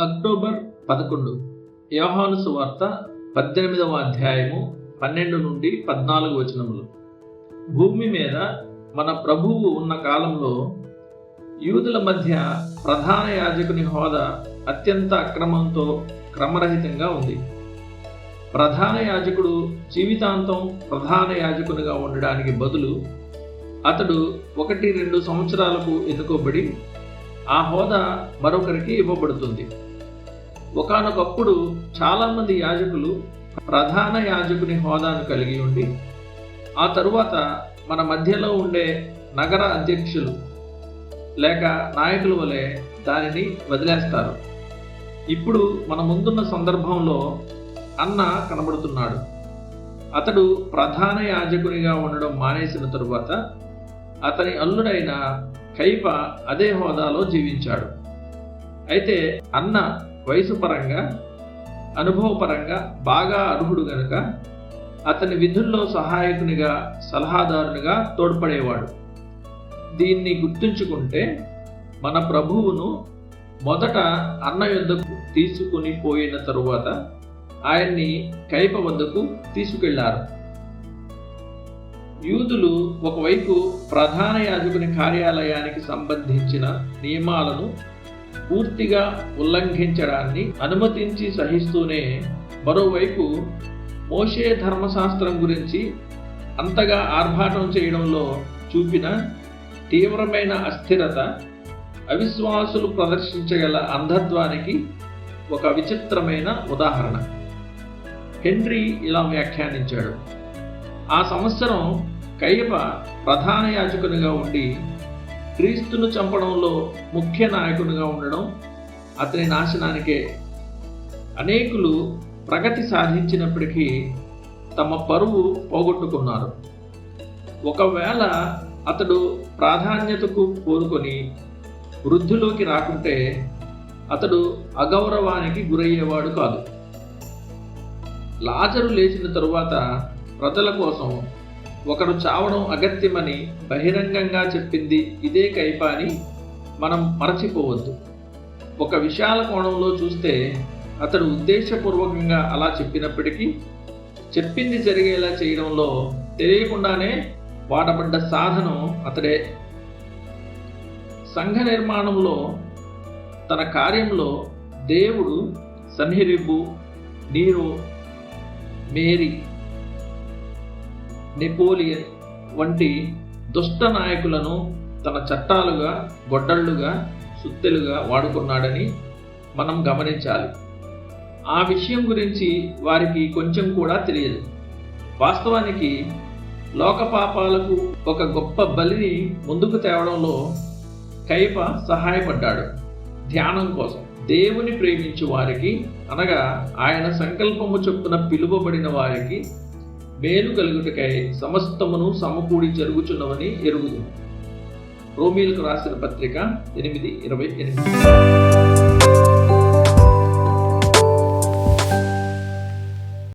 October పదకొండు. యోహాను సువార్త పద్దెనిమిదవ అధ్యాయము పన్నెండు నుండి పద్నాలుగు వచనములు. భూమి మీద మన ప్రభువు ఉన్న కాలంలో యూదుల మధ్య ప్రధాన యాజకుని హోదా అత్యంత అక్రమంతో క్రమరహితంగా ఉంది. ప్రధాన యాజకుడు జీవితాంతం ప్రధాన యాజకునిగా ఉండడానికి బదులు అతడు ఒకటి రెండు సంవత్సరాలకు ఎన్నుకోబడి ఆ హోదా మరొకరికి ఇవ్వబడుతుంది. ఒకానొకప్పుడు చాలామంది యాజకులు ప్రధాన యాజకుని హోదాను కలిగి ఉండి ఆ తరువాత మన మధ్యలో ఉండే నగర అధ్యక్షులు లేక నాయకుల వలె దానిని వదిలేస్తారు. ఇప్పుడు మన ముందున్న సందర్భంలో అన్న కనబడుతున్నాడు. అతడు ప్రధాన యాజకునిగా ఉండడం మానేసిన తరువాత అతని అల్లుడైన కైప అదే హోదాలో జీవించాడు. అయితే అన్న వయసు పరంగా అనుభవపరంగా బాగా అర్హుడు గనుక అతని విధుల్లో సహాయకునిగా సలహాదారునిగా తోడ్పడేవాడు. దీన్ని గుర్తుంచుకుంటే మన ప్రభువును మొదట అన్న యుద్ధకు తీసుకుని పోయిన తరువాత ఆయన్ని కైప వద్దకు తీసుకెళ్ళారు. యూదులు ఒకవైపు ప్రధాన యాజకుని కార్యాలయానికి సంబంధించిన నియమాలను పూర్తిగా ఉల్లంఘించడాన్ని అనుమతించి సహిస్తూనే మరోవైపు మోషే ధర్మశాస్త్రం గురించి అంతగా ఆర్భాటం చేయడంలో చూపిన తీవ్రమైన అస్థిరత అవిశ్వాసులు ప్రదర్శించగల అంధత్వానికి ఒక విచిత్రమైన ఉదాహరణ. హెన్రీ ఇలా వ్యాఖ్యానించాడు. ఆ సంవత్సరం కయ్యప ప్రధాన యాజకునిగా ఉండి క్రీస్తును చంపడంలో ముఖ్య నాయకునిగా ఉండడం అతని నాశనానికే. అనేకులు ప్రగతి సాధించినప్పటికీ తమ పరువు పోగొట్టుకున్నారు. ఒకవేళ అతడు ప్రాధాన్యతకు కోరుకొని వృద్ధిలోకి రాకుంటే అతడు అగౌరవానికి గురయ్యేవాడు కాదు. లాజరు లేచిన తరువాత ప్రజల కోసం ఒకరు చావడం అగత్యమని బహిరంగంగా చెప్పింది ఇదే కైప అని మనం మరచిపోవద్దు. ఒక విశాల కోణంలో చూస్తే అతడు ఉద్దేశపూర్వకంగా అలా చెప్పినప్పటికీ చెప్పింది జరిగేలా చేయడంలో తెలియకుండానే వాడబడ్డ సాధనం అతడే. సంఘ నిర్మాణంలో తన కార్యంలో దేవుడు సన్హిరిబ్బు నీరో మేరీ నెపోలియన్ వంటి దుష్ట నాయకులను తన చట్టాలుగా గొడ్డళ్ళుగా సుత్తెలుగా వాడుకున్నాడని మనం గమనించాలి. ఆ విషయం గురించి వారికి కొంచెం కూడా తెలియదు. వాస్తవానికి లోక పాపాలకు ఒక గొప్ప బలిని ముందుకు తేవడంలో కైప సహాయపడ్డాడు ధ్యానం కోసం. దేవుని ప్రేమించు వారికి అనగా ఆయన సంకల్పము చొప్పున పిలువబడిన వారికి మేలు కలుగుటకై సమస్తమును సమకూడి జరుగుచున్నవని ఎరుగుదు రోమిలకు రాసిన పత్రిక ఎనిమిది ఇరవై ఎనిమిది.